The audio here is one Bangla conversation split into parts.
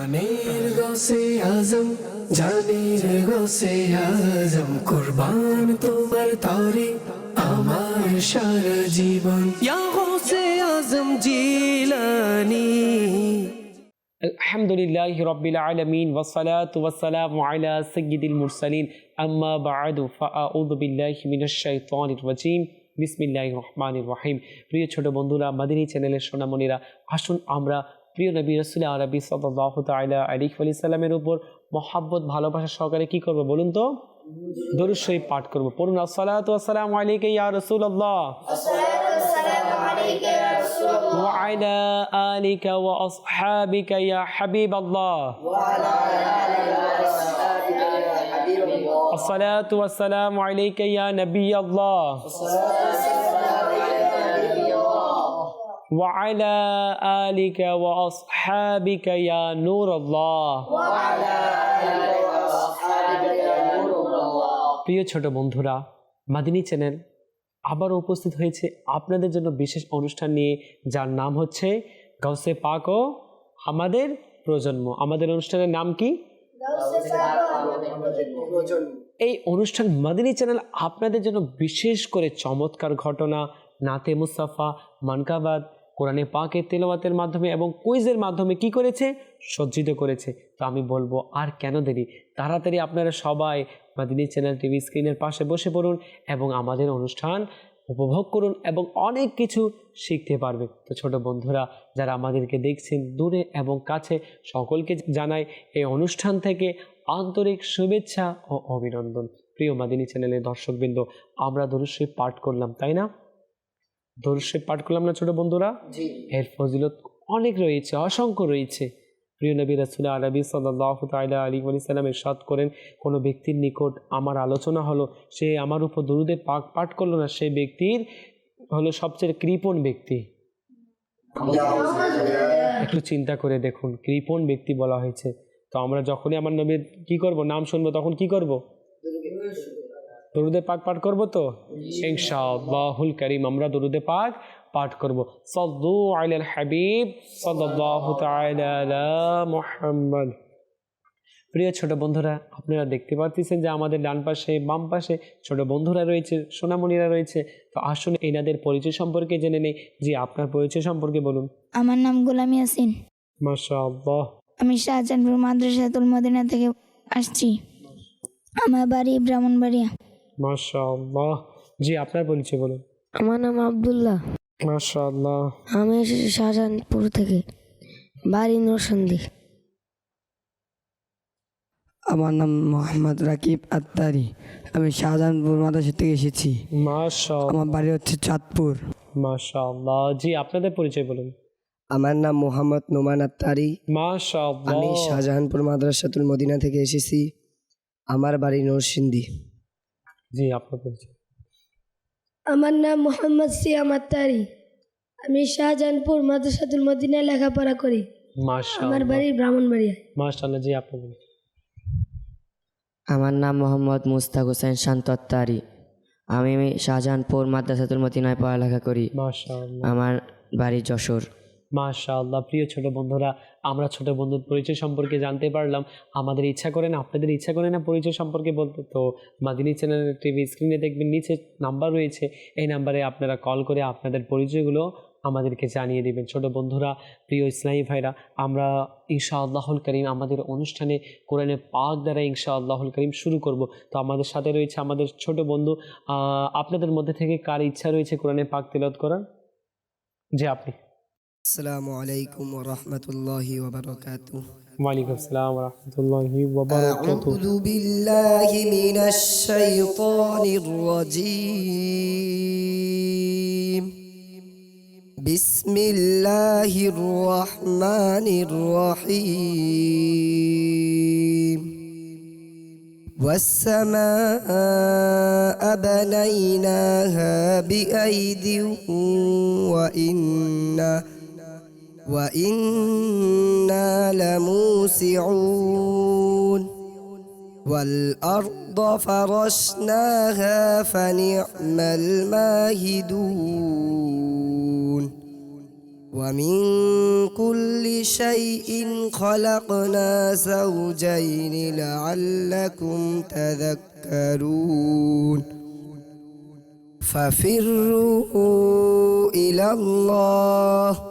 প্রাণের গোসে আজম জানির গোসে আজম কুরবান তোমার তরে আমার সারা জীবন ইয়া গোসে আজম জিলানি الحمد لله رب العالمين والصلاة والسلام على سيد المرسلين أما بعد فأعوذ بالله من الشيطان الرجيم বিসমিল্লাহ রহমান রহিম প্রিয় ছোট বন্ধুরা মাদিনী চ্যানেলের সোনামণিরা আসুন আমরা প্রিয় নবী রসুল আরবি সাল্লাহ উপর মহাব্বত ভালোবাসা সহকারে কি করব বলুন তো? দরুদ শরীফ পাঠ করব। পড়ুন আসসালাতু আসসালামু আলাইকা ইয়া রাসূলুল্লাহ। আসসালাতু আসসালামু আলাইকা ইয়া রাসূলুল্লাহ ওয়া আলা আলিকা ওয়া আসহাবিকা ইয়া হাবিবাল্লাহ। ওয়া আলা আলিকা ওয়া আসহাবিকা وعلى آلك وأصحابك يا نور الله প্রিয় ছোট বন্ধুরা মাদিনী চ্যানেল আবার উপস্থিত হয়েছে আপনাদের জন্য বিশেষ অনুষ্ঠান নিয়ে যার নাম হচ্ছে গাউসে পাক ও আমাদের প্রজন্ম আমাদের অনুষ্ঠানের নাম কি এই অনুষ্ঠান মাদিনী চ্যানেল আপনাদের জন্য বিশেষ করে চমৎকার ঘটনা নাতে মুস্তাফা মানকাবাদ কোরআনে পাকের তেলাওয়াতের মাধ্যমে এবং কুইজের মাধ্যমে কি করেছে? সজ্জিত করেছে। তো আমি বলব, আর কেন দেরি? তাড়াতাড়ি আপনারা সবাই মাদিনী চ্যানেল টিভি স্ক্রিনের পাশে বসে পড়ুন এবং আমাদের অনুষ্ঠান উপভোগ করুন এবং অনেক কিছু শিখতে পারবে। তো ছোট বন্ধুরা, যারা আমাদেরকে দেখছেন দূরে এবং কাছে, সকলকে জানাই এই অনুষ্ঠান থেকে আন্তরিক শুভেচ্ছা ও অভিনন্দন। প্রিয় মাদিনী চ্যানেলের দর্শকবৃন্দ, আমরা দরুশ্বই পাঠ করলাম, তাই না? দরুশ্বই পাঠ করলাম না ছোট বন্ধুরা? এর ফজিলত অনেক রয়েছে অসংখ্য রয়েছে। প্রিয় নবী রাসুল আরবি সাল্লাহ তাইলা আলী আলি সাল্লাম এরশাদ করেন কোনো ব্যক্তির নিকট আমার আলোচনা হলো সে আমার উপর দরুদে পাক পাঠ করল না সেই ব্যক্তির হলো সবচেয়ে কৃপণ ব্যক্তি। একটু চিন্তা করে দেখুন কৃপণ ব্যক্তি বলা হয়েছে। তো আমরা যখনই আমার নবীর কি করব নাম শুনব তখন কি করব। দরুদে পাক পাঠ করব তো? ইনশাআল্লাহুল করিম আমরা দরুদে পাক পাঠ করব। সল্লু আলাল হাবিব সাল্লাল্লাহু তাআলা আলা মুহাম্মদ। প্রিয় ছোট বন্ধুরা আপনারা দেখতে পাচ্ছেন যে আমাদের ডান পাশে বাম পাশে ছোট বন্ধুরা রয়েছে সোনামণিরা রয়েছে। তো আসুন এনাদের পরিচয় সম্পর্কে জেনে নেই। যে আপনার পরিচয় সম্পর্কে বলুন। আমার নাম গোলাম ইয়াসিন। মাশাআল্লাহ। আমি শাহজাহানপুর মাদ্রাসাতুল মদিনা থেকে আসছি। আমার বাড়ি ব্রাহ্মণবাড়িয়া। মাশাআল্লাহ। জি আপনার পরিচয় বলুন? আমার নাম আবদুল্লাহ। মাশাআল্লাহ। আমি এসেছি শাহজাহানপুর থেকে বাড়ি নরসন্দি আমার নাম মোহাম্মদ রাকিব আত্তারি। আমি শাহজাহানপুর মাদ্রাসা থেকে এসেছি। মাশাআল্লাহ। আমার বাড়ি হচ্ছে চাঁদপুর। মাশাআল্লাহ। জি আপনাদের পরিচয় বলুন। আমার নাম মোহাম্মদ নোমান আত্তারি। মাশাআল্লাহ। আমি শাহজাহানপুর মাদ্রাসাতুল মদিনা থেকে এসেছি। আমার বাড়ি নরসিংদী। জি আপনার পরিচয়। আমার নাম মোহাম্মদ সিয়াম আত্তারি। আমি শাহজাহানপুর মাদ্রাসাতুল মদিনা লেখাপড়া করি। আমার বাড়ি ব্রাহ্মণবাড়িয়া। মাশাআল্লাহ জি আপনার পরিচয় আমার নাম মোহাম্মদ মুস্তাক হোসেন শান্ত আত্তারি। আমি শাহজাহানপুর মাদ্রাসাতুল মদিনায় পড়ালেখা করি। মাশাআল্লাহ। আমার বাড়ি যশোর। মাশাআল্লাহ, প্রিয় ছোট বন্ধুরা, আমরা ছোট বন্ধুর পরিচয় সম্পর্কে জানতে পারলাম। আমাদের ইচ্ছা করে না, আপনাদের ইচ্ছা করে না পরিচয় সম্পর্কে বলতে? তো মাদিনী চ্যানেলের টিভি স্ক্রিনে দেখবেন, নিচে নাম্বার রয়েছে। এই নাম্বারে আপনারা কল করে আপনাদের পরিচয়গুলো আমাদেরকে জানিয়ে দেবেন। ছোট বন্ধুরা, প্রিয় ইসলামী ভাইরা, আমরা ইনশা আল্লাহুল করিম আমাদের অনুষ্ঠানে কোরআনে পাক দ্বারা ইনশা আল্লাহুল করিম শুরু করব। তো আমাদের সাথে রয়েছে আমাদের ছোট বন্ধু আপনাদের মধ্যে থেকে কার ইচ্ছা রয়েছে কোরআনে পাক তিলত করার? যে আপনি। السلام عليكم ورحمة الله وبركاته. وعليكم السلام ورحمة الله وبركاته. أعوذ بالله من الشيطان الرجيم. بسم الله الرحمن الرحيم. والسماء بنيناها بأيد وإنا وإنا لموسعون. والأرض فرشناها فنعم الماهدون. ومن كل شيء خلقنا زوجين لعلكم تذكرون. ففروا إلى الله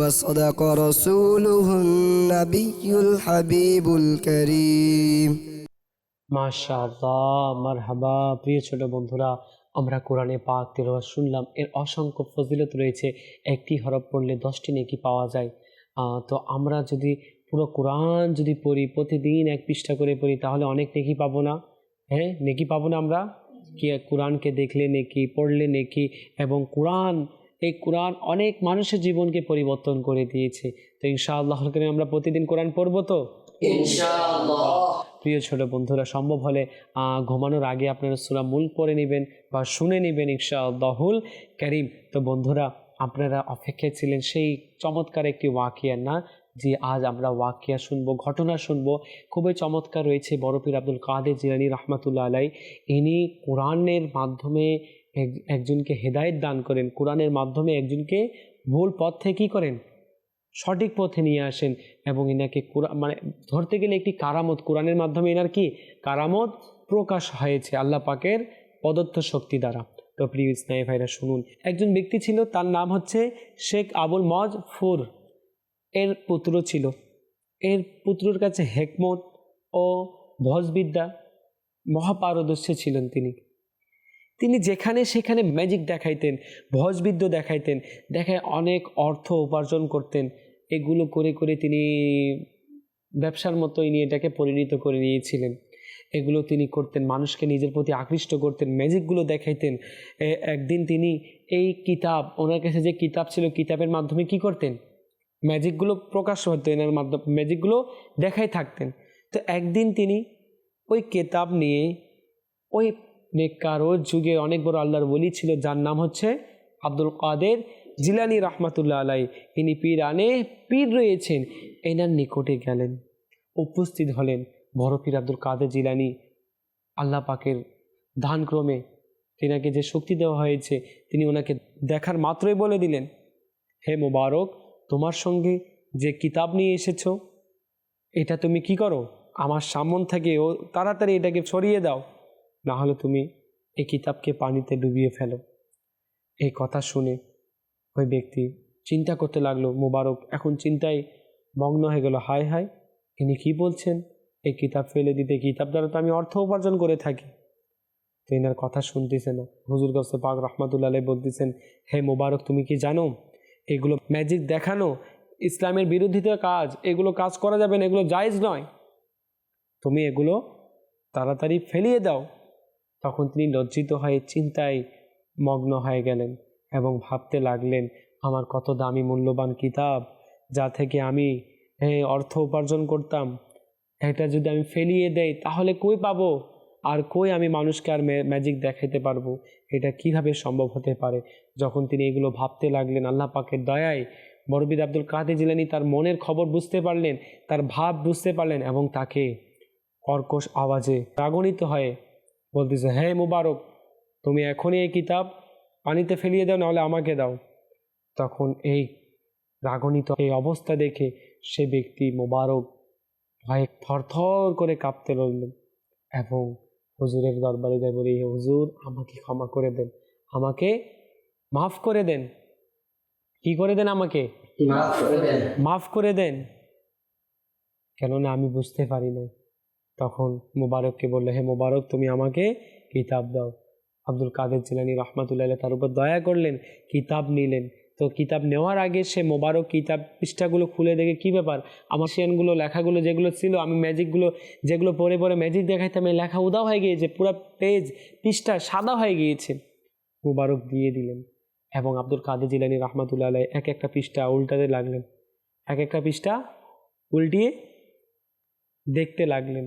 وصدق رسوله النبي الحبيب الكريم মাশাআল্লাহ মারহাবা প্রিয় ছোট বন্ধুরা আমরা কোরআনে পাক তেলাওয়াত শুনলাম এর অসংখ্য ফজিলত রয়েছে একটি হরফ পড়লে দশটি নেকি পাওয়া যায় আহ, তো আমরা যদি পুরো কোরআন যদি পড়ি প্রতিদিন এক পৃষ্ঠা করে পড়ি তাহলে অনেক নেকি পাবো না হ্যাঁ নেকি পাবো না আমরা কি কোরআনকে দেখলে নেকি পড়লে নেকি এবং কোরআন এই কোরআন অনেক মানুষের জীবনকে পরিবর্তন করে দিয়েছে। তো ইনশাআল্লাহ করে আমরা প্রতিদিন কোরআন পড়ব তো? প্রিয় ছোট বন্ধুরা সম্ভব হলে ঘুমানোর আগে আপনারা সুরা মূল পড়ে নেবেন বা শুনে নেবেন ইনশাআল্লাহুল করিম। তো বন্ধুরা আপনারা অপেক্ষায় ছিলেন সেই চমৎকার একটি ওয়াকিয়া না যে আজ আমরা ওয়াকিয়া শুনব ঘটনা শুনব। খুবই চমৎকার রয়েছে বরফির আব্দুল কাদের জিলানি রহমাতুল্লাহ আলাই ইনি কোরআনের মাধ্যমে একজনকে হেদায়েত দান করেন। কোরআনের মাধ্যমে একজনকে ভুল পথ থেকে কী করেন? সঠিক পথে নিয়ে আসেন এবং এনাকে কোরআন মানে ধরতে গেলে একটি কারামত। কোরআনের মাধ্যমে এনার কি? কারামত প্রকাশ হয়েছে আল্লাহ পাকের প্রদত্ত শক্তি দ্বারা। তো প্রিয় ইসনাই ভাইরা, শুনুন। একজন ব্যক্তি ছিল, তার নাম হচ্ছে শেখ আবুল মজ ফুর এর পুত্র ছিল। এর পুত্রর কাছে হেকমত ও ভজবিদ্যা মহাপারদর্শী ছিলেন তিনি। তিনি যেখানে সেখানে ম্যাজিক দেখাইতেন ভজবিদ্য দেখাইতেন, দেখায় অনেক অর্থ উপার্জন করতেন। এগুলো করে করে তিনি ব্যবসার মতোই নিয়ে এটাকে পরিণত করে নিয়েছিলেন। এগুলো তিনি করতেন, মানুষকে নিজের প্রতি আকৃষ্ট করতেন ম্যাজিকগুলো দেখাইতেন। একদিন তিনি এই কিতাব, ওনার কাছে যে কিতাব ছিল, কিতাবের মাধ্যমে কি করতেন? ম্যাজিকগুলো প্রকাশ হতো এনার মাধ্যমে ম্যাজিকগুলো দেখাই থাকতেন। তো একদিন তিনি ওই কেতাব নিয়ে ওই নেককার ও যুগে অনেক বড় আল্লাহর বলি ছিল, যার নাম হচ্ছে আব্দুল কাদের জিলানি রহমাতুল্লাহ আলাই ইনি পীরানে পীর রয়েছেন, এনার নিকটে গেলেন, উপস্থিত হলেন। বড় পীর আব্দুল কাদের জিলানি আল্লাহ পাকের দানক্রমে তিনাকে যে শক্তি দেওয়া হয়েছে, তিনি ওনাকে দেখার মাত্রই বলে দিলেন, হে মোবারক, তোমার সঙ্গে যে কিতাব নিয়ে এসেছ, এটা তুমি কি করো? আমার সামন থেকে ও তাড়াতাড়ি এটাকে ছড়িয়ে দাও। না হলে তুমি এই কিতাবকে পানিতে ডুবিয়ে ফেলো। এই কথা শুনে ওই ব্যক্তি চিন্তা করতে লাগল, মোবারক, এখন চিন্তায় মগ্ন হয়ে গেল। হায় হায়, ইনি কি বলছেন? এই কিতাব ফেলে দিতে কিতাব দ্বারা তো আমি অর্থ উপার্জন করে থাকি। তো এনার কথা শুনতেছে না। হুজুর গসে পাক রহমাতুল্লাহ বলতেছেন, হে মোবারক, তুমি কি জানো? এগুলো ম্যাজিক দেখানো, ইসলামের বিরোধিতা কাজ, এগুলো কাজ করা যাবে না, এগুলো জায়েজ নয়। তুমি এগুলো তাড়াতাড়ি ফেলিয়ে দাও। তখন তিনি লজ্জিত হয়ে চিন্তায় মগ্ন হয়ে গেলেন এবং ভাবতে লাগলেন, আমার কত দামি মূল্যবান কিতাব, যা থেকে আমি অর্থ উপার্জন করতাম। এটা যদি আমি ফেলিয়ে দেই, তাহলে কই পাবো? আর কই আমি মানুষকে আর ম্যাজিক দেখাইতে পারব? এটা কীভাবে সম্ভব হতে পারে? যখন তিনি এগুলো ভাবতে লাগলেন, আল্লাহ পাকের দয়ায় বরবিদ আব্দুল কাদের জিলানি তার মনের খবর বুঝতে পারলেন, তার ভাব বুঝতে পারলেন এবং তাকে কর্কশ আওয়াজে রাগণিত হয়ে বলতেছে হে মুবারক তুমি এখনই এই কিতাব পানিতে ফেলিয়ে দাও নাহলে আমাকে দাও। তখন এই রাগণিত এই অবস্থা দেখে সে ব্যক্তি মোবারক ভয়ে থরথর করে কাঁপতে লাগলেন এবং হুজুরের দরবারে যায় বলি "হে হুজুর আমাকে ক্ষমা করে দেন আমাকে মাফ করে দেন। কি করে দেন আমাকে? মাফ করে দেন। কেননা আমি বুঝতে পারি না তখন মুবারককে বলল, হে মুবারক, তুমি আমাকে কিতাব দাও। আব্দুল কাদের জিলানি রহমাতুল্লাহ তার উপর দয়া করলেন, কিতাব নিলেন। তো কিতাব নেওয়ার আগে সে মোবারক কিতাব পৃষ্ঠাগুলো খুলে দেখে, কী ব্যাপার? আমার সিয়ানগুলো লেখাগুলো যেগুলো ছিল, আমি ম্যাজিকগুলো, যেগুলো পরে পরে ম্যাজিক দেখাইতাম, এই লেখা উদাও হয়ে গিয়েছে, পুরো পেজ, পৃষ্ঠা সাদা হয়ে গিয়েছে। মুবারক দিয়ে দিলেন এবং আব্দুল কাদের জিলানি রহমাতুল্লাহ এক একটা পৃষ্ঠা উল্টাতে লাগলেন। এক একটা পৃষ্ঠা উল্টিয়ে দেখতে লাগলেন।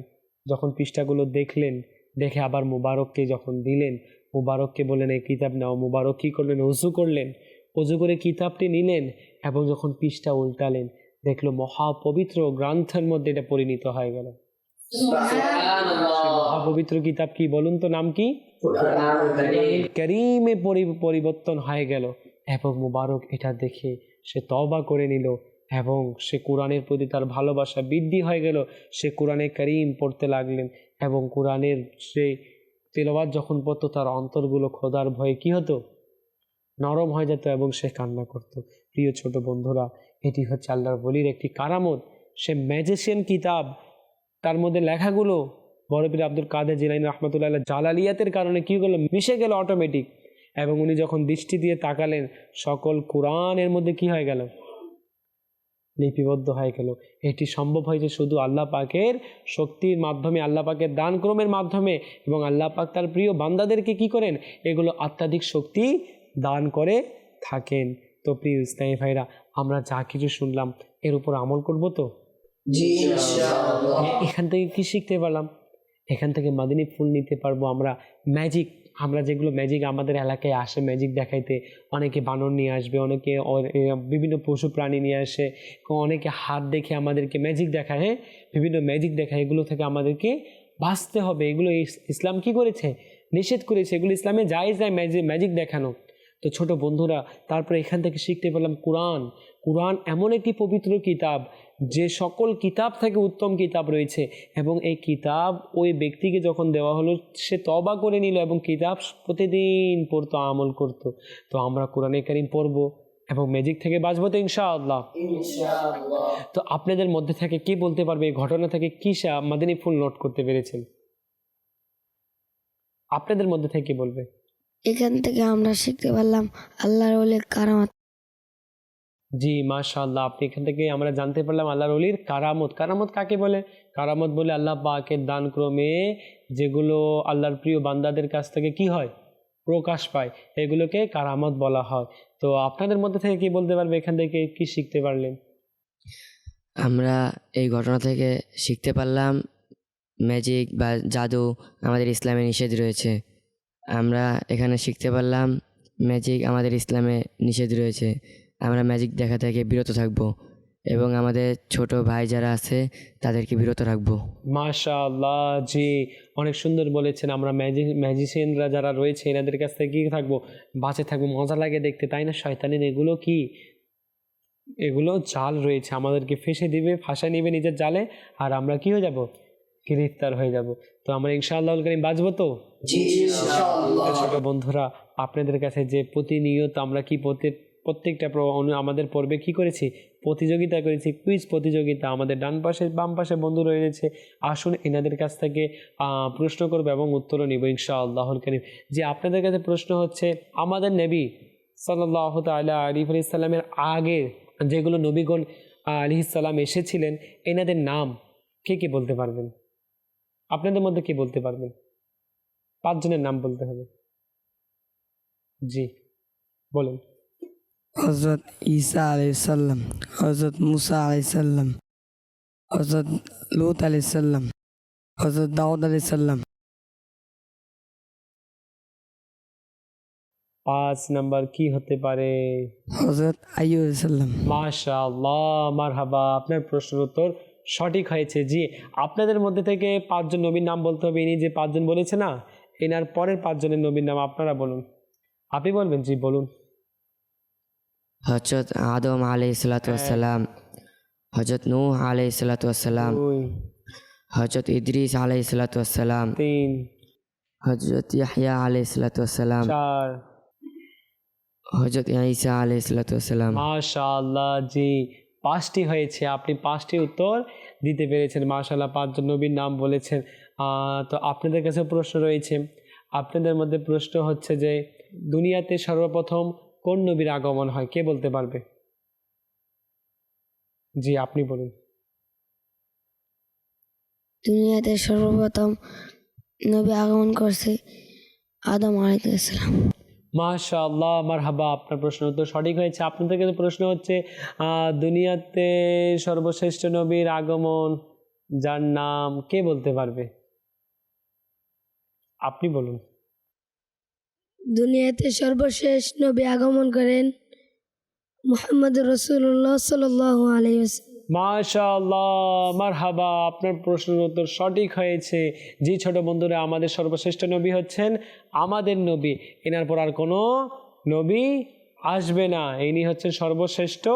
যখন পৃষ্ঠাগুলো দেখলেন দেখে আবার মুবারককে যখন দিলেন মুবারককে বললেন এই কিতাব নাও। মুবারক কী করলেন? উজু করলেন। উজু করে কিতাবটি নিলেন এবং যখন পৃষ্ঠা উল্টালেন দেখল মহাপবিত্র গ্রন্থের মধ্যে এটা পরিণত হয়ে গেল। মহাপবিত্র কিতাব কি বলুন তো নাম কি? করিমে পরি- পরিবর্তন হয়ে গেল এবং মুবারক এটা দেখে সে তবা করে নিল এবং সে কোরআনের প্রতি তার ভালোবাসা বৃদ্ধি হয়ে গেল, সে কোরআনে করিম পড়তে লাগলেন এবং কোরআনের সে তেলাওয়াত যখন পড়তো, তার অন্তরগুলো খোদার ভয়ে কি হতো? নরম হয়ে যেত এবং সে কান্না করত। প্রিয় ছোট বন্ধুরা, এটি হচ্ছে আল্লাহর বলির একটি কারামত। সে ম্যাজিশিয়ান কিতাব, তার মধ্যে লেখাগুলো বড়পীর আব্দুল কাদের জিলাইন রহমতুল্লাহ জালালিয়াতের কারণে কী হলো? মিশে গেল অটোমেটিক এবং উনি যখন দৃষ্টি দিয়ে তাকালেন, সকল কোরআনের মধ্যে কি হয়ে গেল? লিপিবদ্ধ হয়ে গেল। এটি সম্ভব হয়েছে শুধু আল্লাহ পাকের শক্তির মাধ্যমে আল্লাহ পাকের দানক্রমের মাধ্যমে এবং আল্লাহ পাক তার প্রিয় বান্দাদেরকে কি করেন? এগুলো আত্মাধিক শক্তি দান করে থাকেন। তো প্রিয় ইসলামী ভাইরা আমরা যা কিছু শুনলাম এর উপর আমল করব তো? এখান থেকে কি শিখতে পারলাম? এখান থেকে মাদিনী ফুল নিতে পারব আমরা। ম্যাজিক আমরা যেগুলো ম্যাজিক আমাদের এলাকায় আসে ম্যাজিক দেখাইতে অনেকে বানর নিয়ে আসবে, অনেকে বিভিন্ন পশু প্রাণী নিয়ে আসে, অনেকে হাত দেখে আমাদেরকে ম্যাজিক দেখায় হ্যাঁ? বিভিন্ন ম্যাজিক দেখায়, এগুলো থেকে আমাদেরকে বাঁচতে হবে। এগুলো ইসলাম কি করেছে? নিষেধ করেছে। এগুলো ইসলামে যায় যায় ম্যাজিক ম্যাজিক দেখানো। তো ছোট বন্ধুরা, তারপরে এখান থেকে শিখতে পেলাম কোরআন কোরআন এমন একটি পবিত্র কিতাব যে সকল কিতাব থেকে উত্তম কিতাব রয়েছে এবং এই কিতাব ওই ব্যক্তিকে যখন দেওয়া হলো সে তবা করে নিল এবং কিতাব প্রতিদিন পড়তো আমল করতো। তো আমরা কোরআনে কারিম পড়ব এবং ম্যাজিক থেকে বাঁচবো তো ইনশাআল্লাহ। তো আপনাদের মধ্যে থেকে কি বলতে পারবে এই ঘটনা থেকে কি সা- মাদিনী ফুল নোট করতে পেরেছেন? আপনাদের মধ্যে থেকে বলবে? এখান থেকে আমরা শিখতে পারলাম আল্লাহর ওলি কারামত। জি, মাশাআল্লাহ। আপনি এখান থেকে আমরা জানতে পারলাম আল্লাহর অলির কারামত। কারামত কাকে বলে? কারামত বলে আল্লাহ পাকের দান ক্রমে যেগুলো আল্লাহর প্রিয় বান্দাদের কাছ থেকে কি হয়? প্রকাশ পায়। এগুলোকে কারামত বলা হয়। তো আপনাদের মধ্যে থেকে কি বলতে পারবে? এখান থেকে কি শিখতে পারলেন? আমরা এই ঘটনা থেকে শিখতে পারলাম ম্যাজিক বা জাদু আমাদের ইসলামে নিষেধ রয়েছে। আমরা এখানে শিখতে পারলাম ম্যাজিক আমাদের ইসলামে নিষেধ রয়েছে। আমরা ম্যাজিক দেখা থেকে বিরত থাকব এবং আমাদের ছোট ভাই যারা আছে তাদেরকে বিরত রাখব। মাশাআল্লাহ জি অনেক সুন্দর বলেছেন আমরা ম্যাজিক ম্যাজিশিয়ানরা যারা রয়েছে এনাদের কাছ থেকে কি থাকব। বাঁচে থাকব মজা লাগে দেখতে তাই না? শয়তানের এগুলো কি? এগুলো জাল রয়েছে আমাদেরকে ফেসে দিবে ফাঁসা নিবে নিজের জালে আর আমরা কি হয়ে যাব? গ্রেফতার হয়ে যাব। তো আমরা ইনশাআল্লাহ করিম বাঁচবো তো? ছোট বন্ধুরা আপনাদের কাছে যে প্রতিনিয়ত আমরা কি প্রত্যেকটা প্র- আমাদের পর্বে কি করেছি? প্রতিযোগিতা করেছি কুইজ প্রতিযোগিতা, আমাদের ডান পাশে বাম পাশে বন্ধু রয়েছে আসুন এনাদের কাছ থেকে প্রশ্ন করব এবং উত্তরও নিব ইনশা আল্লাহর করিম। যে আপনাদের কাছে প্রশ্ন হচ্ছে, আমাদের নবী সাল্লাহ তাল্লাহ আলিফ আলিয়াল্লামের আগে যেগুলো নবীগণ আলি ইসাল্লাম এসেছিলেন, এনাদের নাম কে কে বলতে পারবেন? আপনাদের মধ্যে কে বলতে পারবেন? পাঁচজনের নাম বলতে হবে। জি, বলেন। হজরত ঈসা আলাইসাল্লাম হজরত মুসা আলাইসাল্লাম হজরত লুত আলাইসাল্লাম হজরত দাউদ আলাইসাল্লাম পাঁচ নাম্বার কি হতে পারে? হজরত আইয়ুব আলাইসাল্লাম মাশা আল্লাহ মারহাবা। আপনার প্রশ্নের উত্তর সঠিক হয়েছে। জি আপনাদের মধ্যে থেকে পাঁচজন নবীর নাম বলতে হবে। ইনি যে পাঁচজন বলেছে না এনার পরের পাঁচজনের নবীর নাম আপনারা বলুন। আপনি বলবেন? জি বলুন। হজরত আদম আলাই সালাতাম হজরত নূহ আলাই সালাতাম হজরত ইদ্রিস আলাই সালাতাম হজরত ইয়াহিয়া আলাই সালাতাম হজরত ঈসা আলাই সালাতাম মাশা আল্লাহ জি। পাঁচটি হয়েছে আপনি পাঁচটি উত্তর দিতে পেরেছেন মাশাল্লাহ পাঁচজন নবীর নাম বলেছেন। তো আপনাদের কাছে প্রশ্ন রয়েছে আপনাদের মধ্যে প্রশ্ন হচ্ছে যে দুনিয়াতে সর্বপ্রথম কোন নবীর আগমন হয়? কে বলতে পারবে? জি আপনি বলুন। দুনিয়াতে সর্বপ্রথম নবী আগমন করছে আদম আলাইসালাম মাশাআল্লাহ মারহাবা আপনার প্রশ্ন উত্তর সঠিক হয়েছে। আপনাদের কাছে প্রশ্ন হচ্ছে দুনিয়াতে সর্বশ্রেষ্ঠ নবীর আগমন যার নাম কে বলতে পারবে? আপনি বলুন। দুনিয়াতে সর্বশেষ নবী আগমন করেন মোহাম্মদ রসুল্লাহ সাল আলাই মাশাআল্লাহ, মারহাবা, আপনার প্রশ্নের উত্তর সঠিক হয়েছে। জি ছোট বন্ধুরা, আমাদের সর্বশ্রেষ্ঠ নবী হচ্ছেন আমাদের নবী। এনার পর আর কোনো নবী আসবে না। ইনি হচ্ছেন সর্বশ্রেষ্ঠ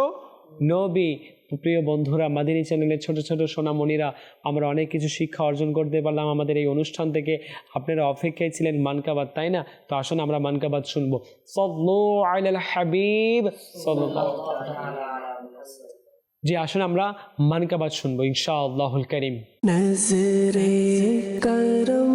নবী। প্রিয় বন্ধুরা আমাদের এই চ্যানেলের ছোটো ছোটো সোনামণিরা আমরা অনেক কিছু শিক্ষা অর্জন করতে পারলাম আমাদের এই অনুষ্ঠান থেকে। আপনারা অপেক্ষায় ছিলেন মানকাবাদ, তাই না? তো আসুন আমরা মানকাবাদ শুনব। হাবিব। জি, আসুন আমরা মানকাবাদ শুনব ইনশা আল্লাহুল করিম। নজরে করো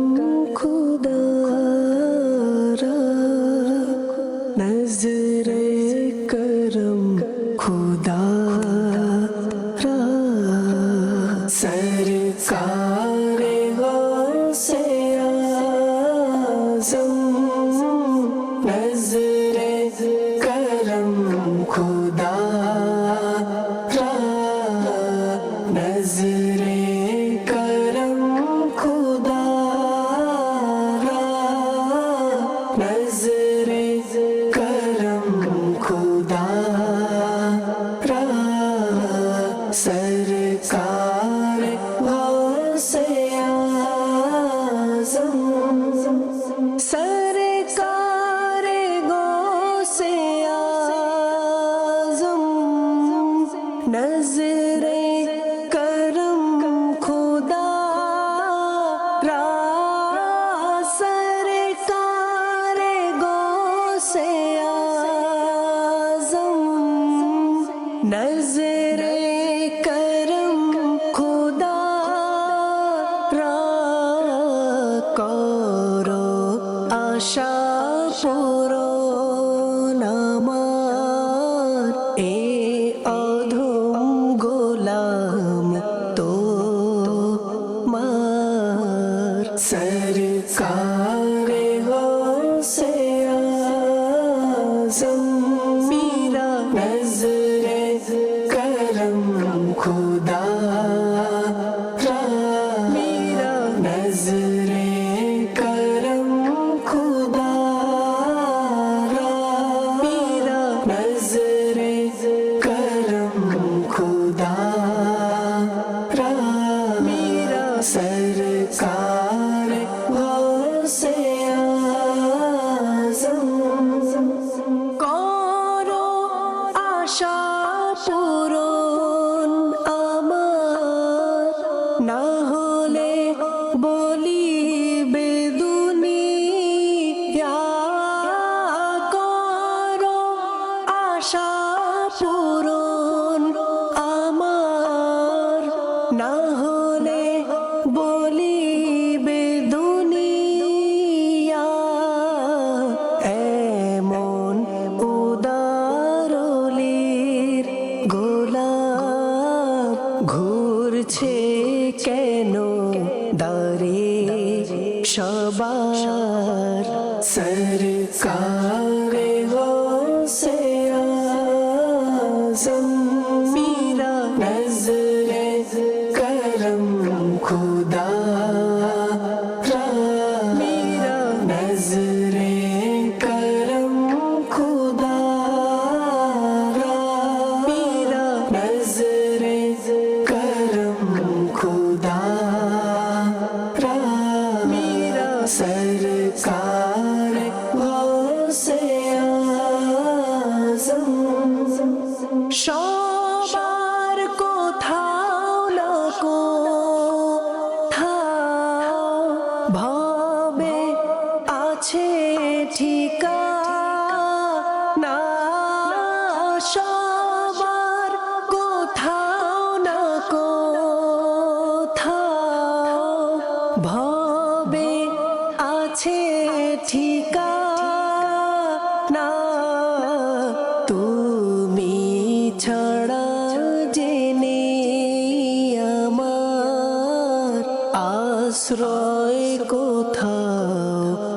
আশ্রয় কোথাও?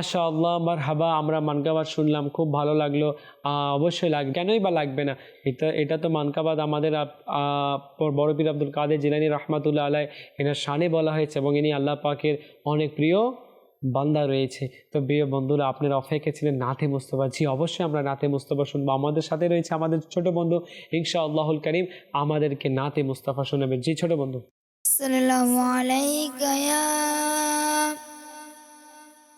মাশা আল্লাহ মার হাবা আমরা মানকাবাদ শুনলাম, খুব ভালো লাগল। অবশ্যই লাগবে কেনই বা লাগবে না? এটা এটা তো মানকাবাদ আমাদের বড় পীর আব্দুল কাদের জিলানি রহমাতুল্লাহ আলাই এনার শানে বলা হয়েছে এবং ইনি আল্লাহ পাকের অনেক প্রিয় বান্দা রয়েছে। তো প্রিয় বন্ধুরা, আপনারা অপেক্ষা ছিলেন নাথে মুস্তফা। জি, অবশ্যই আমরা নাথে মুস্তফা শুনব। আমাদের সাথে রয়েছে আমাদের ছোট বন্ধু ইনশা আল্লাহুল করিম, আমাদেরকে নাতে মুস্তফা শোনাবে। জি, ছোট বন্ধু। সাল্লাল্লাহু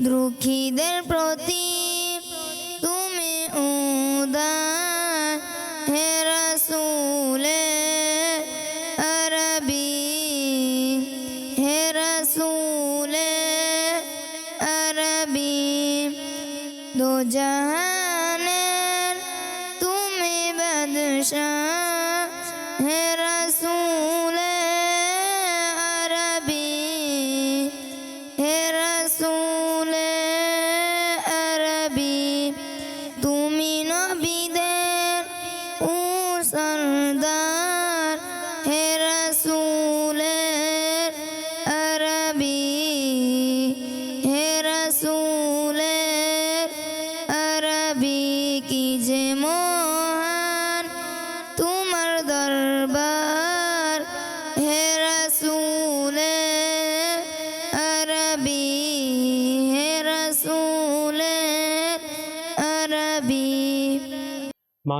দুঃখীদের প্রতি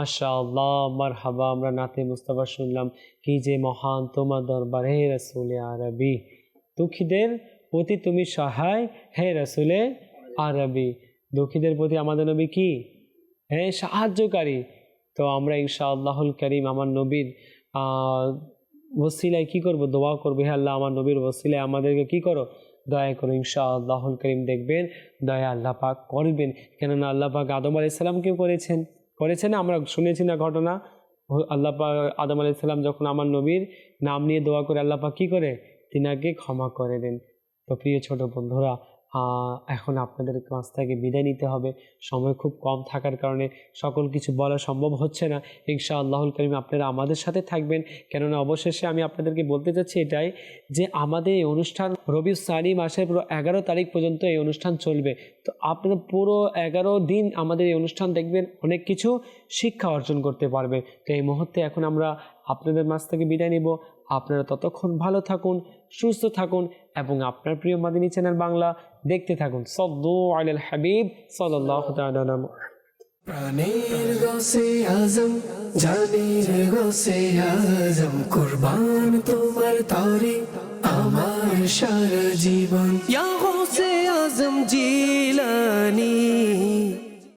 মাশা আল্লাহ মার হাবা আমরা নাতে মুস্তফা শুনলাম, কি যে মহান তোমার দরবার, হে রসুলে আরবি। দুঃখীদের প্রতি তুমি সহায়, হে রসুলে আরবি। দুঃখীদের প্রতি আমাদের নবী কি? হ্যাঁ সাহায্যকারী। তো আমরা ইনশা আল্লাহুল করিম আমার নবীর ওসিলায় কি করব? দোয়া করব, হে আল্লাহ, আমার নবীর ওসিলায় আমাদেরকে কি করো? দয়া করো ইনশা আল্লাহুল করিম দেখবেন, দয়া আল্লাহ পাক করবেন। কেননা আল্লাহ পাক আদম আলাইসাল্লামকেও করেছেন। করেছেন আমরা শুনেছি না ঘটনা। আল্লাহ পাক আদম আলাইসাল্লাম যখন আমার নবীর নাম নিয়ে দোয়া করে আল্লাহ পাক কী করে? তিনাকে ক্ষমা করে দেন। তো প্রিয় ছোট বন্ধুরা এখন আপনাদের কাছ থেকে বিদায় নিতে হবে। সময় খুব কম থাকার কারণে সকল কিছু বলা সম্ভব হচ্ছে না। ইনশা আল্লাহুল করিম আপনারা আমাদের সাথে থাকবেন। কেননা অবশেষে আমি আপনাদেরকে বলতে চাচ্ছি এটাই যে আমাদের এই অনুষ্ঠান রবি সানি মাসের পুরো এগারো তারিখ পর্যন্ত এই অনুষ্ঠান চলবে। তো আপনারা পুরো এগারো দিন আমাদের এই অনুষ্ঠান দেখবেন, অনেক কিছু শিক্ষা অর্জন করতে পারবে। তো এই মুহূর্তে এখন আমরা আপনাদের মাছ থেকে বিদায় নিব। আপনারা ততক্ষণ ভালো থাকুন, সুস্থ থাকুন। এবং আপনার প্রিয় মাদিনী চ্যানেল বাংলা দেখতে থাকুন। সদ্দু আল হাবিব সাল্লাহ তাআলা প্রাণের গসে আজম জানের গসে আজম কুরবান তোমার তরে আমার সারা জীবন। ইয়া গসে আজম জিলানি।